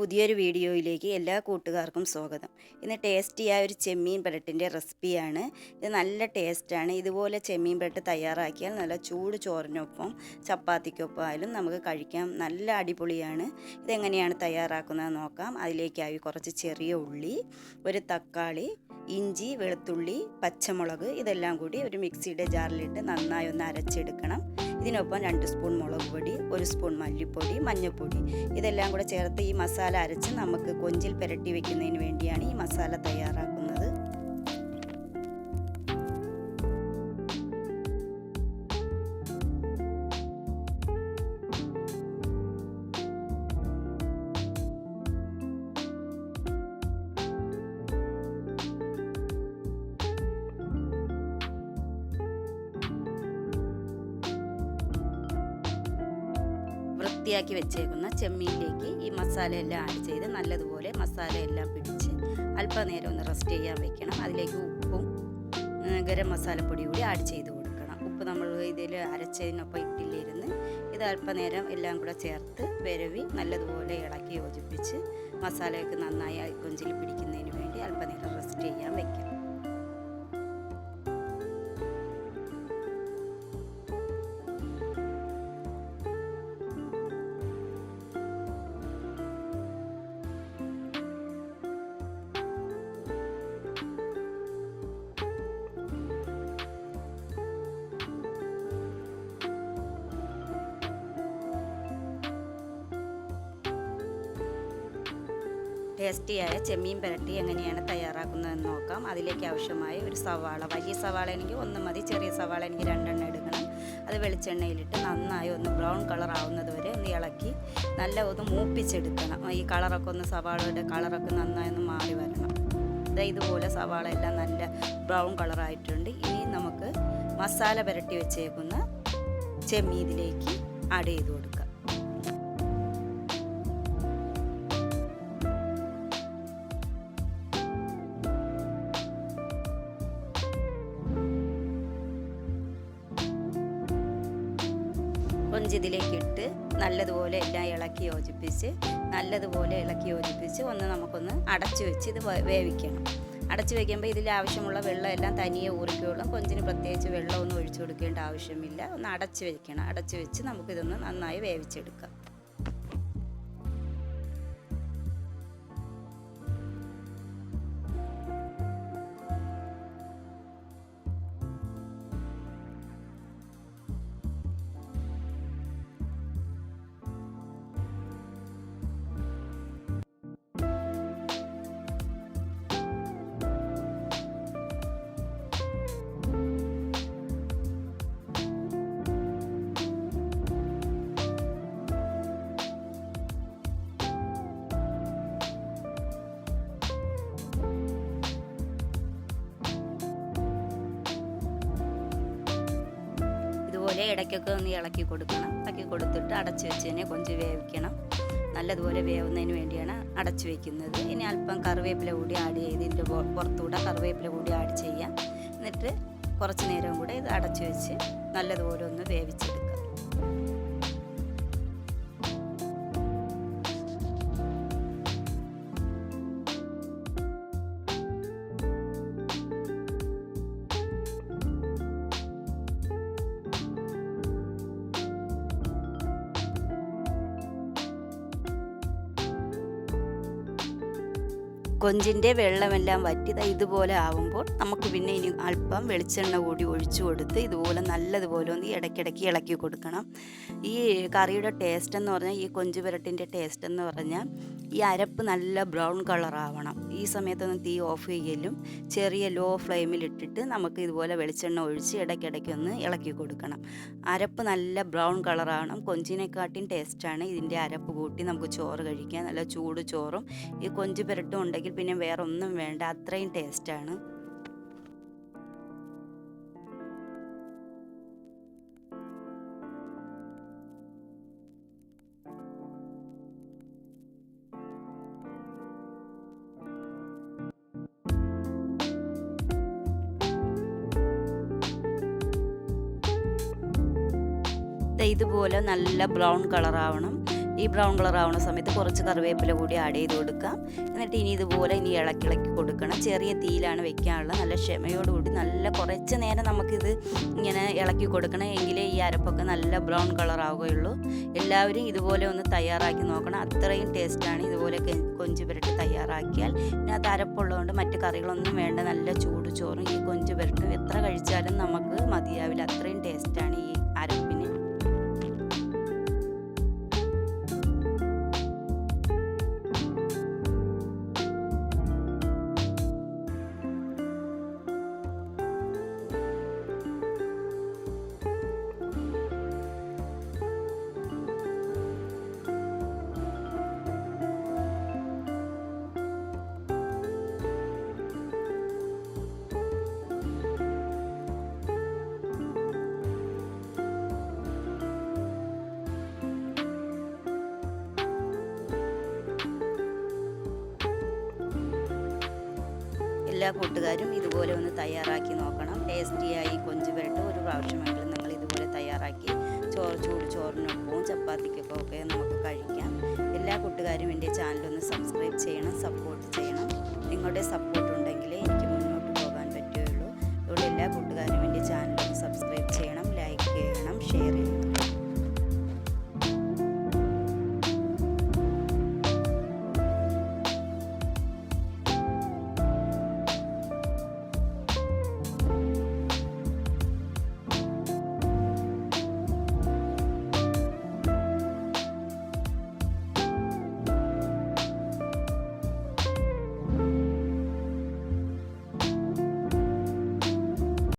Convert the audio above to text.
പുതിയൊരു വീഡിയോയിലേക്ക് എല്ലാ കൂട്ടുകാർക്കും സ്വാഗതം. ഇന്ന് ടേസ്റ്റിയായ ഒരു ചെമ്മീൻ ബ്രെഡിന്റെ റെസിപ്പിയാണ്. ഇത് നല്ല ടേസ്റ്റാണ് ഇതുപോലെ ചെമ്മീൻ ബ്രെഡ് തയ്യാറാക്കിയാൽ നല്ല ചൂട് ചോറിനൊപ്പം ചപ്പാത്തിക്കൊപ്പം ആയാലും നമുക്ക് കഴിക്കാം. നല്ല അടിപൊളിയാണ്. ഇതെങ്ങനെയാണ് തയ്യാറാക്കുന്നത് നോക്കാം. അതിലേക്കായി കുറച്ച് ചെറിയ ഉള്ളി ഒരു തക്കാളി ഇഞ്ചി വെളുത്തുള്ളി പച്ചമുളക് ഇതെല്ലാം കൂടി ഒരു മിക്സിയുടെ ജാറിലിട്ട് നന്നായി ഒന്ന് അരച്ചെടുക്കണം. ഇതിനൊപ്പം രണ്ട് സ്പൂൺ മുളക് പൊടി ഒരു സ്പൂൺ മല്ലിപ്പൊടി മഞ്ഞൾപ്പൊടി. ഇതെല്ലാം കൂടെ ചേർത്ത് ഈ മസാല അരച്ച് നമുക്ക് കൊഞ്ചിൽ പുരട്ടി വെക്കുന്നതിന് വേണ്ടിയാണ് ഈ മസാല തയ്യാറാക്കുന്നത്. വൃത്തിയാക്കി വെച്ചേക്കുന്ന ചെമ്മീനിലേക്ക് ഈ മസാല എല്ലാം ആഡ് ചെയ്ത് നല്ലതുപോലെ മസാല എല്ലാം പിടിച്ച് അല്പനേരം ഒന്ന് റെസ്റ്റ് ചെയ്യാൻ വെക്കണം. അതിലേക്ക് ഉപ്പും ഗരം മസാലപ്പൊടി കൂടി ആഡ് ചെയ്ത് കൊടുക്കണം. ഉപ്പ് നമ്മൾ ഇതിൽ അരച്ചതിനൊപ്പം ഇട്ടില്ലിരുന്ന് ഇത് അല്പനേരം എല്ലാം കൂടെ ചേർത്ത് വിരവി നല്ലതുപോലെ ഇളക്കി യോജിപ്പിച്ച് മസാലയൊക്കെ നന്നായി കൊഞ്ചിൽ ടേസ്റ്റിയായ ചെമ്മീൻ പുരട്ടി എങ്ങനെയാണ് തയ്യാറാക്കുന്നതെന്ന് നോക്കാം. അതിലേക്ക് ആവശ്യമായ ഒരു സവാള വലിയ സവാള എനിക്ക് ഒന്ന് മതി ചെറിയ സവാള എനിക്ക് രണ്ടെണ്ണം എടുക്കണം. അത് വെളിച്ചെണ്ണയിലിട്ട് നന്നായി ഒന്ന് ബ്രൗൺ കളർ ആവുന്നത് വരെ ഒന്ന് ഇളക്കി നല്ല ഒന്ന് മൂപ്പിച്ചെടുക്കണം. ഈ കളറൊക്കെ ഒന്ന് സവാളയുടെ കളറൊക്കെ നന്നായി ഒന്ന് മാറി വരണം. ഇതുപോലെ സവാള എല്ലാം നല്ല ബ്രൗൺ കളറായിട്ടുണ്ട് ഇനി നമുക്ക് മസാല പുരട്ടി വെച്ചേക്കുന്ന ചെമ്മീതിലേക്ക് ആഡ് ചെയ്ത് കൊടുക്കാം. കൊഞ്ചിതിലേക്ക് ഇട്ട് നല്ലതുപോലെ എല്ലാം ഇളക്കി യോജിപ്പിച്ച് നല്ലതുപോലെ ഇളക്കി യോജിപ്പിച്ച് ഒന്ന് നമുക്കൊന്ന് അടച്ചു വെച്ച് ഇത് വേവിക്കണം. അടച്ചു വയ്ക്കുമ്പോൾ ഇതിൽ ആവശ്യമുള്ള വെള്ളം എല്ലാം തനിയെ ഊറിക്കോളും. കൊഞ്ചിന് പ്രത്യേകിച്ച് വെള്ളമൊന്നും ഒഴിച്ചു കൊടുക്കേണ്ട ആവശ്യമില്ല. ഒന്ന് അടച്ചു വയ്ക്കണം അടച്ചു വെച്ച് നമുക്കിതൊന്ന് നന്നായി വേവിച്ചെടുക്കാം. ഇതുപോലെ ഇടയ്ക്കൊക്കെ ഒന്ന് ഇളക്കി കൊടുക്കണം. ഇളക്കി കൊടുത്തിട്ട് അടച്ചു വെച്ചതിനെ കൊഞ്ച് വേവിക്കണം. നല്ലതുപോലെ വേവുന്നതിന് വേണ്ടിയാണ് അടച്ചു വെക്കുന്നത്. ഇനി അല്പം കറിവേപ്പില കൂടി ആഡ് ചെയ്ത് ഇതിന്റെ പുറത്തുകൂടെ കറിവേപ്പില കൂടി ആഡ് ചെയ്യാം. എന്നിട്ട് കുറച്ച് നേരം കൂടെ ഇത് അടച്ചു വെച്ച് നല്ലതുപോലെ ഒന്ന് വേവിച്ചെടുക്കാം. കൊഞ്ചിന്റെ വെള്ളമെല്ലാം വറ്റി ഇതുപോലെ ആവുമ്പോൾ നമുക്ക് പിന്നെ ഇനി അല്പം വെളിച്ചെണ്ണ കൂടി ഒഴിച്ചു കൊടുത്ത് ഇതുപോലെ നല്ലതുപോലെ ഒന്ന് ഇടയ്ക്കിടയ്ക്ക് ഇളക്കി കൊടുക്കണം. ഈ കറിയുടെ ടേസ്റ്റ് എന്ന് പറഞ്ഞാൽ ഈ കൊഞ്ച് പുരട്ടിന്റെ ടേസ്റ്റ് എന്ന് പറഞ്ഞാൽ ഈ അരപ്പ് നല്ല ബ്രൗൺ കളർ ആവണം ഈ സമയത്തൊന്നും തീ ഓഫ് ചെയ്യലും ചെറിയ ലോ ഫ്ലെയിമിൽ ഇട്ടിട്ട് നമുക്ക് ഇതുപോലെ വെളിച്ചെണ്ണ ഒഴിച്ച് ഇടയ്ക്കിടയ്ക്ക് ഒന്ന് ഇളക്കി കൊടുക്കണം. അരപ്പ് നല്ല ബ്രൗൺ കളറാവണം. കൊഞ്ചിനെക്കാട്ടിയും ടേസ്റ്റാണ് ഇതിന്റെ അരപ്പ് കൂട്ടി നമുക്ക് ചോറ് കഴിക്കാം നല്ല ചൂട് ചോറും. ഈ കൊഞ്ച് പുരട്ടും ഉണ്ടെങ്കിൽ പിന്നെ വേറെ ഒന്നും വേണ്ട. അത്രയും ടേസ്റ്റാണ്. ഇതുപോലെ നല്ല ബ്രൗൺ കളറാവണം. ഈ ബ്രൗൺ കളർ സമയത്ത് കുറച്ച് കറിവേപ്പില കൂടി ആഡ് ചെയ്ത് കൊടുക്കാം. എന്നിട്ട് ഇനി ഇതുപോലെ ഇനി ഇളക്കി ഇളക്കി കൊടുക്കണം. ചെറിയ തീയിലാണ് വെക്കാനുള്ളത്. നല്ല ക്ഷമയോടുകൂടി നല്ല കുറച്ച് നേരം നമുക്കിത് ഇങ്ങനെ ഇളക്കി കൊടുക്കണം. എങ്കിലേ ഈ അരപ്പൊക്കെ നല്ല ബ്രൗൺ കളർ ആവുകയുള്ളൂ എല്ലാവരും ഇതുപോലെ ഒന്ന് തയ്യാറാക്കി നോക്കണം. അത്രയും ടേസ്റ്റാണ് ഇതുപോലെ കൊഞ്ച് പുരട്ടി തയ്യാറാക്കിയാൽ. ഇതിനകത്ത് അരപ്പുള്ളതുകൊണ്ട് മറ്റ് കറികളൊന്നും വേണ്ട. നല്ല ചൂട് ചോറും ഈ കൊഞ്ച് പുരട്ടും എത്ര കഴിച്ചാലും നമുക്ക് മതിയാവില്ല. എല്ലാ കൂട്ടുകാരും ഇതുപോലെ ഒന്ന് തയ്യാറാക്കി നോക്കണം. ടേസ്റ്റിയായി കൊഞ്ച് പുരട്ട്. ഒരു പ്രാവശ്യമെങ്കിലും നിങ്ങൾ ഇതുപോലെ തയ്യാറാക്കി ചോറ് ചൂട് ചോറിനൊപ്പവും ചപ്പാത്തിക്കൊപ്പം ഒക്കെ നമുക്ക് കഴിക്കാം. എല്ലാ കൂട്ടുകാരും എന്റെ ചാനലൊന്ന് സബ്സ്ക്രൈബ് ചെയ്യണം സപ്പോർട്ട് ചെയ്യണം. നിങ്ങളുടെ സപ്പോർട്ട്